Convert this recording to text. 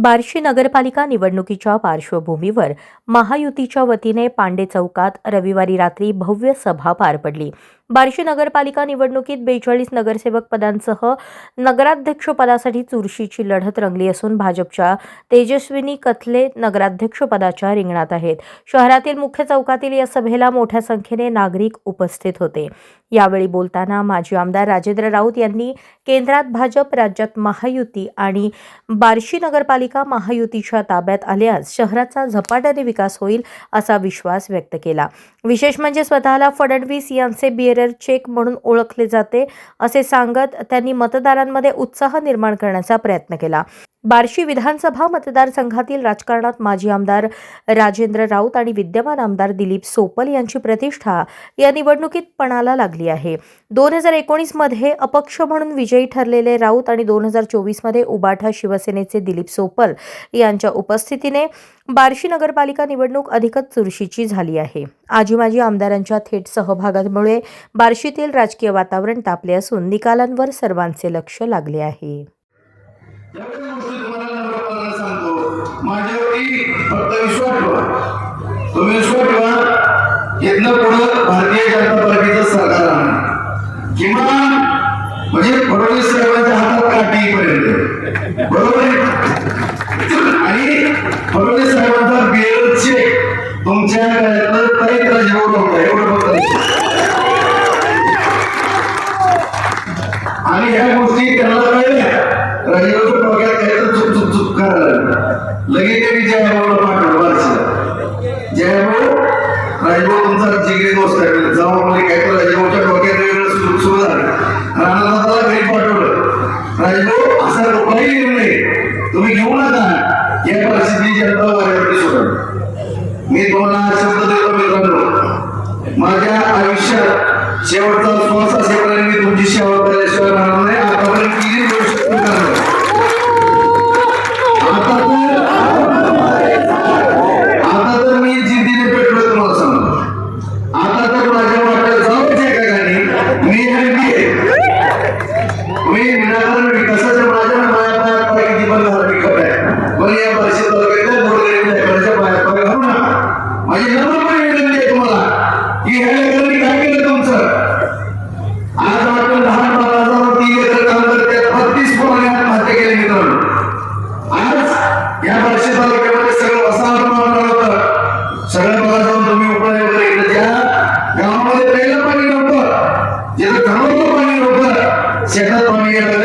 बार्शी नगरपालिका निवडणुकीच्या पार्श्वभूमीवर महायुतीच्या वतीने पांडे चौकात रविवारी रात्री भव्य सभा पार पडली. बार्शी नगरपालिका निवडणुकीत बेचाळीस नगरसेवक पदांसह नगराध्यक्षपदासाठी चुरशीची लढत रंगली असून भाजपच्या तेजस्विनी कथले नगराध्यक्षपदाच्या रिंगणात आहेत. शहरातील मुख्य चौकातील या सभेला मोठ्या संख्येने नागरिक उपस्थित होते. यावेळी बोलताना माजी आमदार राजेंद्र राऊत यांनी केंद्रात भाजप राज्यात महायुती आणि बार्शी नगरपालिका महायुतीच्या ताब्यात आल्यास शहराचा झपाट्याने विकास होईल असा विश्वास व्यक्त केला. विशेष म्हणजे स्वतःला फडणवीस यांचे बॅरियर चेक म्हणून ओळखले जाते असे सांगत त्यांनी मतदारांमध्ये उत्साह निर्माण करण्याचा प्रयत्न केला. बार्शी विधानसभा मतदारसंघातील राजकारणात माजी आमदार राजेंद्र राऊत आणि विद्यमान आमदार दिलीप सोपल यांची प्रतिष्ठा या निवडणुकीत पणाला लागली आहे. दोन हजार एकोणीसमध्ये अपक्ष म्हणून विजयी ठरलेले राऊत आणि दोन हजार चोवीसमध्ये उबाठा शिवसेनेचे दिलीप सोपल यांच्या उपस्थितीने बार्शी नगरपालिका निवडणूक अधिकच चुरशीची झाली आहे. आजी माजी आमदारांच्या थेट सहभागामुळे बार्शीतील राजकीय वातावरण तापले असून निकालांवर सर्वांचे लक्ष लागले आहे. म्हणजे फडणवीस साहेबांच्या हातात बरोबर आहे? आणि फडणवीस साहेबांचा बेल चेक तुमच्या गळ्यातलं काही राजभाऊ नव्हता एवढं फक्त. आणि ह्या गोष्टी त्यांना कळल्या. राजीवच्या डोक्यात घ्यायचं तर चुक चुक चुक करायला लगेच त्यांनी जयभाऊला पाठवलं बारशीला जयभाऊ राजभाऊ तुमचा जिगरी दोस्त आहे. जाऊन म्हणजे काय तर राजभाऊच्या डोक्यात वेगळं सुरू सुरू झालं. राणादादाला घरी मी तुम्हाला शब्द देतो मित्रांनो. माझ्या आयुष्यात शेवटचा श्वास असेपर्यंत मी तुमची सेवा केल्याशिवाय राहणार नाही. आतापर्यंत किती गोष्ट करणार आता तर आता तर मी जिद्दीने पेटलो तुम्हाला सांगतो. आता तर माझ्या वाट्यात जाऊच एका गाणी मी हंडी आहे. मी निराकरण तुम्ही उपाय वगैरे इकडे ज्या गावामध्ये प्यायला पाणी नव्हतं जिथं घरावर पाणी नव्हतं शेतात पाणी गेलं